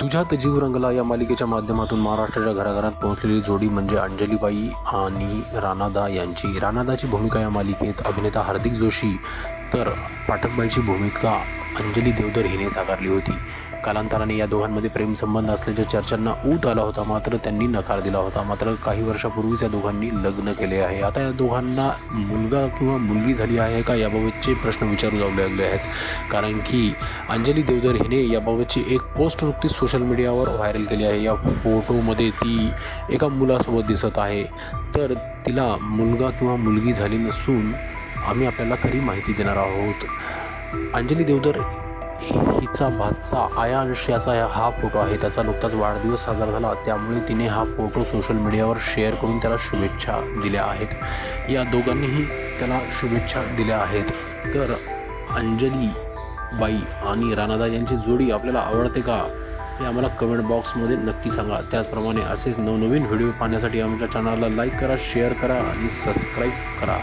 तुझ्यात जीव रंगला या मालिकेच्या माध्यमातून महाराष्ट्राच्या घराघरात पोहोचलेली जोडी म्हणजे अंजलीबाई आणि राणादा यांची. राणादाची भूमिका या मालिकेत अभिनेता हार्दिक जोशी तर पाठकबाईची भूमिका अंजली देवधर हिने साकारली होती. कालांतराने या दोघांमध्ये प्रेमसंबंध असल्याच्या चर्चांना ऊत आला होता मात्र त्यांनी नकार दिला होता. मात्र काही वर्षापूर्वीच या दोघांनी लग्न केले आहे. आता या दोघांना मुलगा किंवा मुलगी झाली आहे का याबाबतचे प्रश्न विचारू जाऊ लागले आहेत. कारण की अंजली देवधर हिने याबाबतची एक पोस्ट नुकतीच सोशल मीडियावर व्हायरल केली आहे. या फोटोमध्ये ती एका मुलासोबत दिसत आहे. तर तिला मुलगा किंवा मुलगी झाली नसून आम्ही आपल्याला खरी माहिती देणार आहोत. अंजली देवधर हिचा भातचा आयांश याचा हा फोटो आहे. त्याचा नुकताच वाढदिवस साजरा झाला. त्यामुळे तिने हा फोटो सोशल मीडियावर शेअर करून त्याला शुभेच्छा दिल्या आहेत. या दोघांनीही त्याला शुभेच्छा दिल्या आहेत. तर अंजली बाई आणि राणादा यांची जोडी आपल्याला आवडते का? हे आम्हाला कमेंट बॉक्समध्ये नक्की सांगा. त्याचप्रमाणे असेच नवनवीन व्हिडिओ पाहण्यासाठी आमच्या चॅनलला लाईक करा शेअर करा आणि सबस्क्राईब करा.